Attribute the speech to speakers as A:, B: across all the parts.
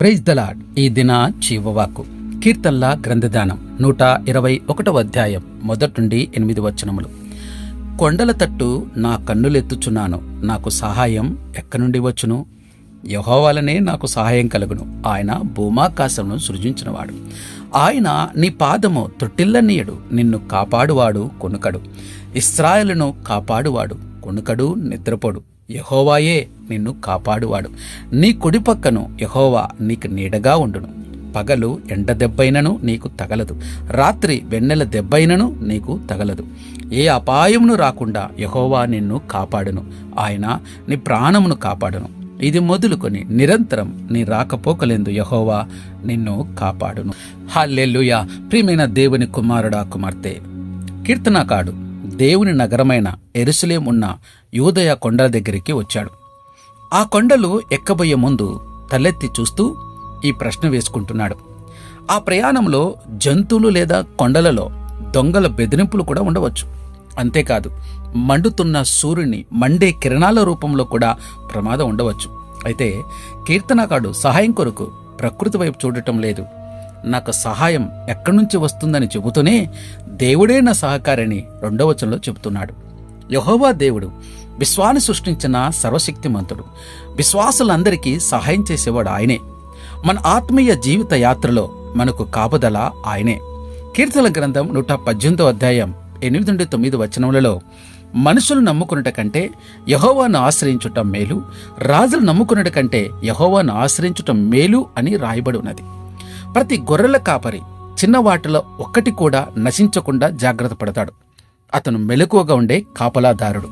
A: Praise the Lord ఈ దిన జీవవాకు కీర్తనల గ్రంథదానం నూట ఇరవై ఒకటవ అధ్యాయం మొదటి ఎనిమిది వచనములు. కొండల తట్టు నా కన్నులెత్తుచున్నాను నాకు సహాయం ఎక్కడి నుండి వచ్చును? యహోవాలనే నాకు సహాయం కలుగును ఆయన భూమాకాశమును సృజించినవాడు. ఆయన నీ పాదము తొట్టిల్లనీయడు నిన్ను కాపాడువాడు కొనుకడు. ఇస్రాయలను కాపాడువాడు కొనుకడు నిద్రపోడు. యహోవాయే నిన్ను కాపాడువాడు. నీ కుడి పక్కను యహోవా నీకు నీడగా ఉండును. పగలు ఎండ దెబ్బైనను నీకు తగలదు. రాత్రి వెన్నెల దెబ్బైనను నీకు తగలదు. ఏ అపాయమును రాకుండా యహోవా నిన్ను కాపాడును. ఆయన నీ ప్రాణమును కాపాడును. ఇది మొదలుకొని నిరంతరం నీ రాకపోకలేందు యహోవా నిన్ను కాపాడును. హల్లెల్లుయా ప్రియమైన దేవుని కుమారుడా కుమార్తె కీర్తనకాడు. దేవుని నగరమైన ఎరుసలేం ఉన్న యూదయ కొండల దగ్గరికి వచ్చాడు. ఆ కొండలు ఎక్కబోయే ముందు తలెత్తి చూస్తూ ఈ ప్రశ్న వేసుకుంటున్నాడు. ఆ ప్రయాణంలో జంతువులు లేదా కొండలలో దొంగల బెదిరింపులు కూడా ఉండవచ్చు. అంతేకాదు మండుతున్న సూర్యుని మండే కిరణాల రూపంలో కూడా ప్రమాదం ఉండవచ్చు. అయితే కీర్తనకాడు సహాయం కొరకు ప్రకృతి వైపు చూడటం లేదు. నాకు సహాయం ఎక్కడి నుంచి వస్తుందని చెబుతూనే దేవుడే నా సహకారిని రెండవచనంలో చెబుతున్నాడు. యహోవా దేవుడు విశ్వాన్ని సృష్టించిన సర్వశక్తిమంతుడు. విశ్వాసులందరికీ సహాయం చేసేవాడు ఆయనే. మన ఆత్మీయ జీవిత యాత్రలో మనకు కాపుదల ఆయనే. కీర్తన గ్రంథం నూట పద్దెనిమిదో అధ్యాయం ఎనిమిది నుండి తొమ్మిది వచనములలో మనుషులు నమ్ముకున్నట కంటే యహోవాను ఆశ్రయించుటం మేలు రాజులు నమ్ముకున్నట కంటే యహోవాను ఆశ్రయించుటం మేలు అని రాయబడి ఉన్నది. ప్రతి గొర్రెల కాపరి చిన్న వాటిలో ఒక్కటి కూడా నశించకుండా జాగ్రత్త పడతాడు. అతను మెలకువగా ఉండే కాపలాదారుడు.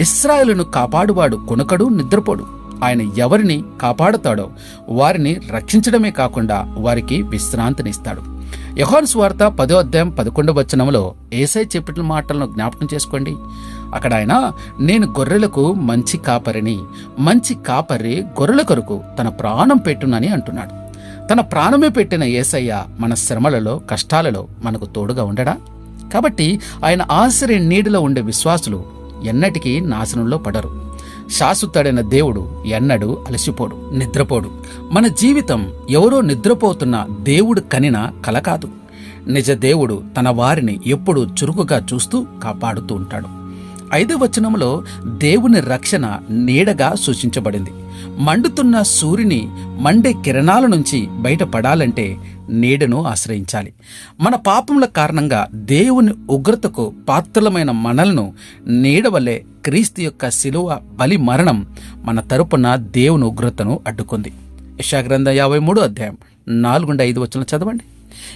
A: ఇస్రాయలును కాపాడువాడు కొనుకడు నిద్రపోడు. ఆయన ఎవరిని కాపాడుతాడో వారిని రక్షించడమే కాకుండా వారికి విశ్రాంతినిస్తాడు. యహోన్ స్వార్త పదో అధ్యాయం పదకొండవ వచనంలో ఏసై చెప్పిన మాటలను జ్ఞాపకం చేసుకోండి. అక్కడ ఆయన నేను గొర్రెలకు మంచి కాపరిని మంచి కాపరి గొర్రెల కొరకు తన ప్రాణం పెట్టునని అంటున్నాడు. తన ప్రాణమే పెట్టిన ఏసయ్య మన శ్రమలలో కష్టాలలో మనకు తోడుగా ఉండడా? కాబట్టి ఆయన ఆశ్రయ నీడిలో ఉండే విశ్వాసులు ఎన్నటికీ నాశనంలో పడరు. శాశ్వతుడైన దేవుడు ఎన్నడూ అలసిపోడు నిద్రపోడు. మన జీవితం ఎవరో నిద్రపోతున్న దేవుడు కనిన కల కాదు. నిజ దేవుడు తన వారిని ఎప్పుడూ చురుకుగా చూస్తూ కాపాడుతూ ఉంటాడు. ఐదో వచనంలో దేవుని రక్షణ నీడగా సూచించబడింది. మండుతున్న సూర్యుని మండే కిరణాల నుంచి బయటపడాలంటే నీడను ఆశ్రయించాలి. మన పాపముల కారణంగా దేవుని ఉగ్రతకు పాత్రలమైన మనలను నీడ వల్లే క్రీస్తు యొక్క శిలువ బలి మరణం మన తరపున దేవుని ఉగ్రతను అడ్డుకుంది. యశాగ్రంథ యాభై మూడు అధ్యాయం నాలుగుండ ఐదు వచ్చిన చదవండి.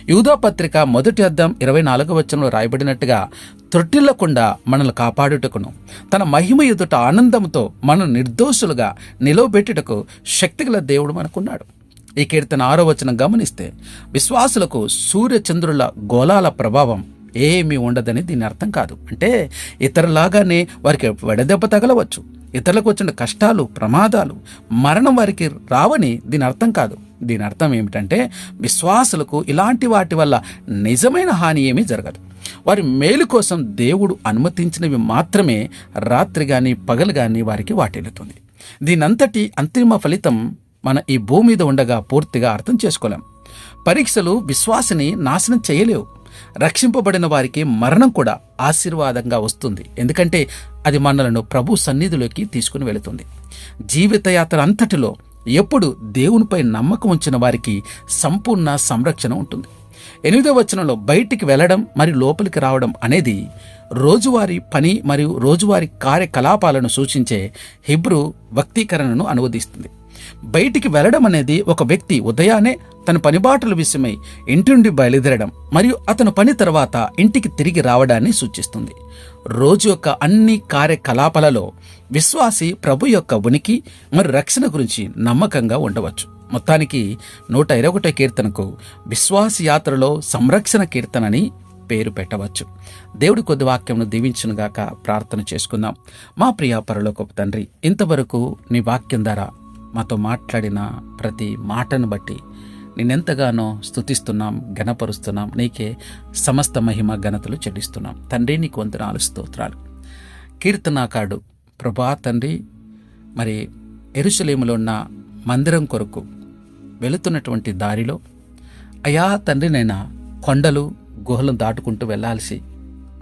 A: యూదా పత్రిక మొదటి అద్దం ఇరవై నాలుగవ వచనంలో రాయబడినట్టుగా త్రొట్టిల్లకుండా మనల్ని కాపాడుటకును తన మహిమ ఎదుట ఆనందంతో మనం నిర్దోషులుగా నిలవబెట్టుటకు శక్తిగల దేవుడు మనకున్నాడు. ఈ కీర్తన ఆరో వచనం గమనిస్తే విశ్వాసులకు సూర్యచంద్రుల గోళాల ప్రభావం ఏమీ ఉండదని దీని అర్థం కాదు. అంటే ఇతరులాగానే వారికి వెడదెబ్బ తగలవచ్చు ఇతరులకు వచ్చిన కష్టాలు ప్రమాదాలు మరణం వారికి రావని దీని అర్థం కాదు. దీని అర్థం ఏమిటంటే విశ్వాసులకు ఇలాంటి వాటి వల్ల నిజమైన హాని ఏమీ జరగదు. వారి మేలు కోసం దేవుడు అనుమతించినవి మాత్రమే రాత్రి కానీ పగలు కానీ వారికి వాటిల్లుతుంది. దీనంతటి అంతిమ ఫలితం మన ఈ భూమి మీద ఉండగా పూర్తిగా అర్థం చేసుకోలేం. పరీక్షలు విశ్వాసని నాశనం చేయలేవు. రక్షింపబడిన వారికి మరణం కూడా ఆశీర్వాదంగా వస్తుంది. ఎందుకంటే అది మనలను ప్రభు సన్నిధిలోకి తీసుకుని వెళుతుంది. జీవితయాత్ర అంతటిలో ఎప్పుడు దేవునిపై నమ్మకం ఉంచిన వారికి సంపూర్ణ సంరక్షణ ఉంటుంది. ఎనిమిదో వచనంలో బయటికి వెళ్ళడం మరియు లోపలికి రావడం అనేది రోజువారీ పని మరియు రోజువారీ కార్యకలాపాలను సూచించే హిబ్రూ వ్యక్తీకరణను అనువదిస్తుంది. బయటికి వెళ్ళడం అనేది ఒక వ్యక్తి ఉదయాన్నే తన పనిబాటలు విషయమై ఇంటి నుండి బయలుదేరడం మరియు అతను పని తర్వాత ఇంటికి తిరిగి రావడాన్ని సూచిస్తుంది. రోజు యొక్క అన్ని కార్యకలాపాలలో విశ్వాసి ప్రభు యొక్క ఉనికి మరియు రక్షణ గురించి నమ్మకంగా ఉండవచ్చు. మొత్తానికి నూట ఇరవై ఒకటో కీర్తనకు విశ్వాస యాత్రలో సంరక్షణ కీర్తనని పేరు పెట్టవచ్చు. దేవుడి కొద్ది వాక్యంను దీవించునుగాక ప్రార్థన చేసుకుందాం. మా ప్రియ పరలోకపు తండ్రి ఇంతవరకు నీ వాక్యం ద్వారా మాతో మాట్లాడిన ప్రతి మాటను బట్టి నేనెంతగానో స్థుతిస్తున్నాం గణపరుస్తున్నాం నీకే సమస్త మహిమ ఘనతలు చెల్లిస్తున్నాం. తండ్రి నీకు వందనాలు స్తోత్రాలు. కీర్తనాకాడు ప్రభా తండ్రి మరి ఎరుసలేములో ఉన్న మందిరం కొరకు వెళుతున్నటువంటి దారిలో అయా తండ్రి నైనా కొండలు గుహలను దాటుకుంటూ వెళ్ళాల్సి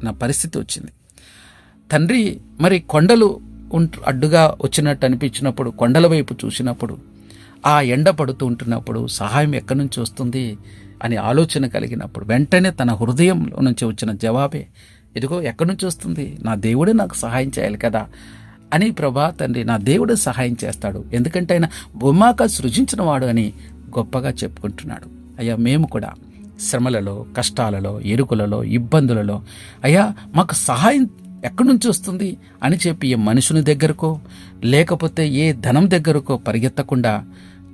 A: నా పరిస్థితి వచ్చింది. తండ్రి మరి కొండలు అడ్డుగా వచ్చినట్టు అనిపించినప్పుడు కొండల వైపు చూసినప్పుడు ఆ ఎండ పడుతూ ఉంటున్నప్పుడు సహాయం ఎక్కడి నుంచి వస్తుంది అని ఆలోచన కలిగినప్పుడు వెంటనే తన హృదయంలో నుంచి వచ్చిన జవాబే ఇదిగో ఎక్కడి నుంచి వస్తుంది? నా దేవుడే నాకు సహాయం చేయాలి కదా అని ప్రభా తండ్రి నా దేవుడు సహాయం చేస్తాడు. ఎందుకంటే ఆయన బొమ్మాక సృజించిన వాడు అని గొప్పగా చెప్పుకుంటున్నాడు. అయ్యా మేము కూడా శ్రమలలో కష్టాలలో ఎరుకులలో ఇబ్బందులలో అయ్యా మాకు సహాయం ఎక్కడి నుంచి వస్తుంది అని చెప్పి ఏ మనుషుని దగ్గరకో లేకపోతే ఏ ధనం దగ్గరకో పరిగెత్తకుండా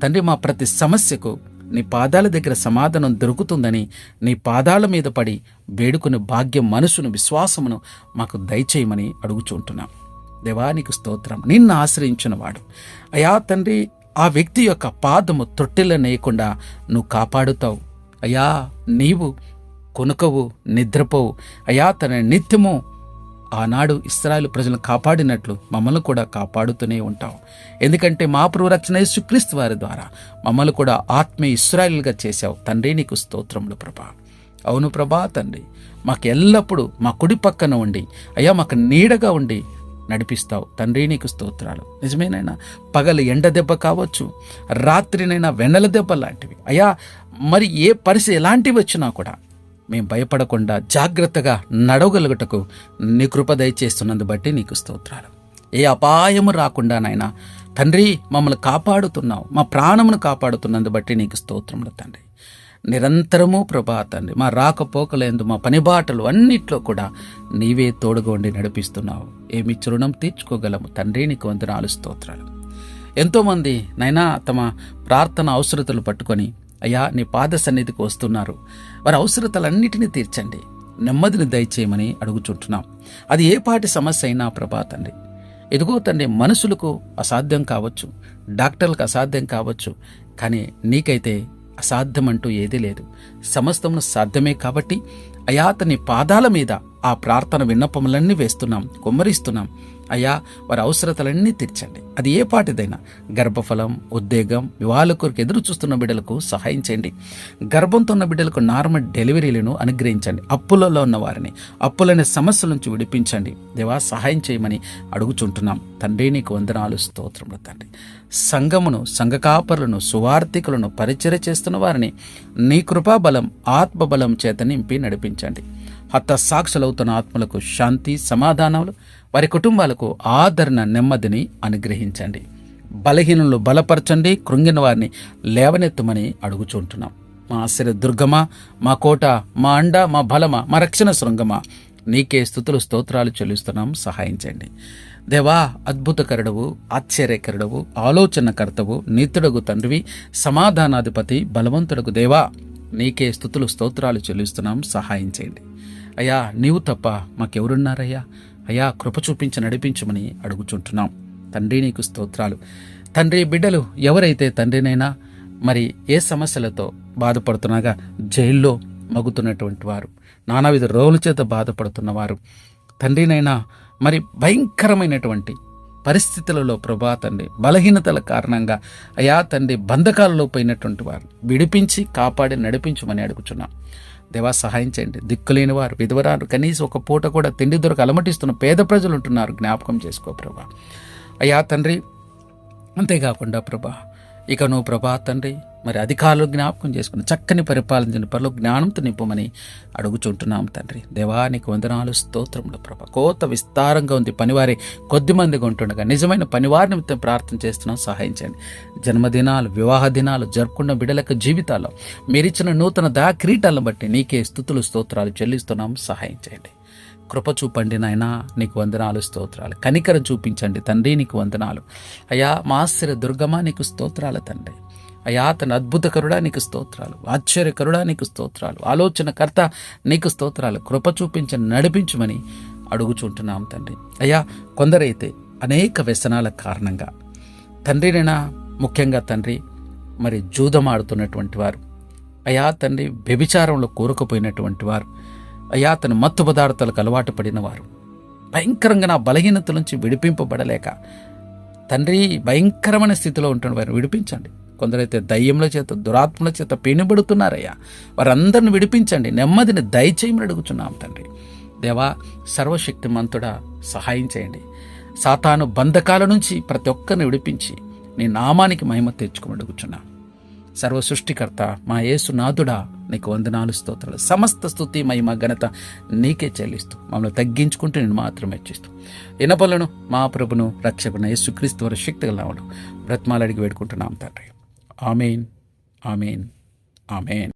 A: తండ్రి మా ప్రతి సమస్యకు నీ పాదాల దగ్గర సమాధానం దొరుకుతుందని నీ పాదాల మీద పడి వేడుకుని భాగ్యం మనసును విశ్వాసమును మాకు దయచేయమని అడుగుచుంటున్నాం. దేవానికి స్తోత్రం. నిన్ను ఆశ్రయించిన వాడు అయా తండ్రి ఆ వ్యక్తి యొక్క పాదము తొట్టిలనేయకుండా నువ్వు కాపాడుతావు. అయ్యా నీవు కొనుకవు నిద్రపోవు. అయా తన నిత్యము ఆనాడు ఇస్రాయల్ ప్రజలను కాపాడినట్లు మమ్మల్ని కూడా కాపాడుతూనే ఉంటాం ఎందుకంటే మా రక్షణ యేసుక్రీస్తు వారి ద్వారా మమ్మల్ని కూడా ఆత్మీయ ఇస్రాయల్గా చేశావు. తండ్రి నీకు స్తోత్రములు ప్రభా. అవును ప్రభా తండ్రి మాకు ఎల్లప్పుడూ మా కుడి పక్కన ఉండి అయ్యా మాకు నీడగా ఉండి నడిపిస్తావు. తండ్రి నీకు స్తోత్రాలు. నిజమేనైనా పగలు ఎండ దెబ్బ కావచ్చు రాత్రినైనా వెన్నెల దెబ్బ లాంటివి. అయ్యా మరి ఏ పరిస్థితి ఎలాంటివి వచ్చినా కూడా మేము భయపడకుండా జాగ్రత్తగా నడవగలుగుటకు నీ కృప దయచేస్తున్నందు బట్టి నీకు స్తోత్రాలు. ఏ అపాయము రాకుండా నాయనా తండ్రి మమ్మల్ని కాపాడుతున్నావు. మా ప్రాణమును కాపాడుతున్నందు బట్టి నీకు స్తోత్రములు తండ్రి. నిరంతరము ప్రభా తండ్రి మా రాకపోకలేందు మా పనిబాటలు అన్నిట్లో కూడా నీవే తోడుగా ఉండి నడిపిస్తున్నావు. ఏమి చురుణం తీర్చుకోగలము. తండ్రి నీకు వందనాలు స్తోత్రాలు. ఎంతోమంది నైనా తమ ప్రార్థన అవసరతలు పట్టుకొని అయ్యా నీ పాద సన్నిధికి వస్తున్నారు. వారి అవసరతలన్నిటినీ తీర్చండి. నెమ్మదిని దయచేయమని అడుగుచుంటున్నాం. అది ఏ పాటి సమస్య అయినా ప్రభా తండ్రి ఎదుగో తండ్రి మనుషులకు అసాధ్యం కావచ్చు డాక్టర్లకు అసాధ్యం కావచ్చు కానీ నీకైతే అసాధ్యమంటూ ఏదీ లేదు. సమస్తమును సాధ్యమే కాబట్టి అయాతని పాదాల మీద ఆ ప్రార్థన విన్నపములన్నీ వేస్తున్నాం కుమ్మరిస్తున్నాం. అయ్యా వారి అవసరతలన్నీ తీర్చండి. అది ఏ పాటిదైనా గర్భఫలం ఉద్వేగం వివాహాల కొరకు ఎదురు చూస్తున్న బిడ్డలకు సహాయం చేయండి. గర్భంతో ఉన్న బిడ్డలకు నార్మల్ డెలివరీలను అనుగ్రహించండి. అప్పులలో ఉన్న వారిని అప్పులనే సమస్యల నుంచి విడిపించండి. దేవా సహాయం చేయమని అడుగుచుంటున్నాం. తండ్రి నీకు వందనాలు స్తోత్రములు తండ్రి. సంఘమును సంఘకాపరులను సువార్థికులను పరిచయ చేస్తున్న వారిని నీ కృపాబలం ఆత్మబలం చేత నింపి నడిపించండి. హత సాక్షులవుతున్న ఆత్మలకు శాంతి సమాధానములు వారి కుటుంబాలకు ఆదరణ నెమ్మదిని అనుగ్రహించండి. బలహీనులు బలపరచండి కృంగిన వారిని లేవనెత్తమని అడుగుచుంటున్నాం. మా ఆశ్చర్య దుర్గమా మా కోట మా అండ మా బలమ మా రక్షణ శృంగమా నీకే స్థుతులు స్తోత్రాలు చెల్లిస్తున్నాం. సహాయం చేయండి. దేవా అద్భుతకరుడవు ఆశ్చర్యకరుడవు ఆలోచనకర్తవు నీతుడగు తండ్రివి సమాధానాధిపతి బలవంతుడకు దేవా నీకే స్థుతులు స్తోత్రాలు చెల్లిస్తున్నాం. సహాయం చేయండి. అయ్యా నీవు తప్ప మాకెవరున్నారయ్యా? అయా కృప చూపించి నడిపించమని అడుగుచుంటున్నాం. తండ్రి నీకు స్తోత్రాలు. తండ్రి బిడ్డలు ఎవరైతే తండ్రినైనా మరి ఏ సమస్యలతో బాధపడుతున్నాగా జైల్లో మగుతున్నటువంటి వారు నానావిధ రోగుల చేత బాధపడుతున్నవారు తండ్రినైనా మరి భయంకరమైనటువంటి పరిస్థితులలో ప్రభా తండ్రి బలహీనతల కారణంగా అయా తండ్రి బంధకాలలో పోయినటువంటి వారు విడిపించి కాపాడి నడిపించమని అడుగుచున్నాం. దేవా సహాయం చేయండి. దిక్కులేని వారు విధవరారు కనీసం ఒక పూట కూడా తిండి దొరక అలమటిస్తున్న పేద ప్రజలు ఉంటున్నారు. జ్ఞాపకం చేసుకో ప్రభా. అయ్యా తండ్రి అంతేకాకుండా ప్రభా ఇక నువ్వు ప్రభా తండ్రి మరి అధికారులు జ్ఞాపకం చేసుకుని చక్కని పరిపాలించిన పనులు జ్ఞానంతో నింపమని అడుగుచుంటున్నాం తండ్రి. దేవానికి వందనాలు స్తోత్రములు ప్రభ. కోత విస్తారంగా ఉంది. పనివారి కొద్ది మందిగా ఉంటుండగా నిజమైన పనివారి నిమిత్తం ప్రార్థన చేస్తున్నాం. సహాయం చేయండి. జన్మదినాలు వివాహ దినాలు జరుపుకున్న బిడలకు జీవితాల్లో మీరిచ్చిన నూతన దా క్రీటాలను బట్టి నీకే స్థుతులు స్తోత్రాలు చెల్లిస్తున్నాం. సహాయం చేయండి. కృప చూపండి నాయన నీకు వందనాలు స్తోత్రాలు. కనికరం చూపించండి తండ్రి నీకు వందనాలు. అయ్యా మాస్టర్ దుర్గమా నీకు స్తోత్రాలు తండ్రి. అయ్యా అతను అద్భుతకరుడా నీకు స్తోత్రాలు ఆశ్చర్యకరుడా నీకు స్తోత్రాలు ఆలోచనకర్త నీకు స్తోత్రాలు కృప చూపించి నడిపించమని అడుగుచుంటున్నాం తండ్రి. అయ్యా కొందరైతే అనేక వ్యసనాల కారణంగా తండ్రినైనా ముఖ్యంగా తండ్రి మరి జూదమాడుతున్నటువంటి వారు అయా తండ్రి వ్యభిచారంలో కూరుకుపోయినటువంటి వారు అయా అతను మత్తు పదార్థాలకు అలవాటు పడిన వారు భయంకరంగా నా బలహీనత నుంచి విడిపింపబడలేక తండ్రి భయంకరమైన స్థితిలో ఉంటున్న వారు విడిపించండి. కొందరైతే దయ్యముల చేత దురాత్మల చేత పీనబడుతున్నారయ్యా. వారందరిని విడిపించండి. నెమ్మదిని దయచేయమని అడుగుతున్నాం తండ్రి. దేవా సర్వశక్తిమంతుడా సహాయం చేయండి. సాతాను బంధకాల నుంచి ప్రతి ఒక్కరిని విడిపించి నీ నామానికి మహిమ తెచ్చుకుని అడుగుచున్నా. సర్వ సృష్టికర్త మా యేసునాథుడా నీకు వందనాలు స్తోత్రాలు. సమస్త స్థుతి మహిమ ఘనత నీకే చెల్లిస్తూ మమ్మల్ని తగ్గించుకుంటూ నేను మాత్రమే హెచ్చిస్తూ. ఇనపలను మా ప్రభును రక్షకున యేసుక్రీస్తు వారి శక్తిగా గలవాడు. బ్రత్మాలు అడిగి వేడుకుంటున్నాం తండ్రి. ஆமேன் ஆமேன் ஆமேன்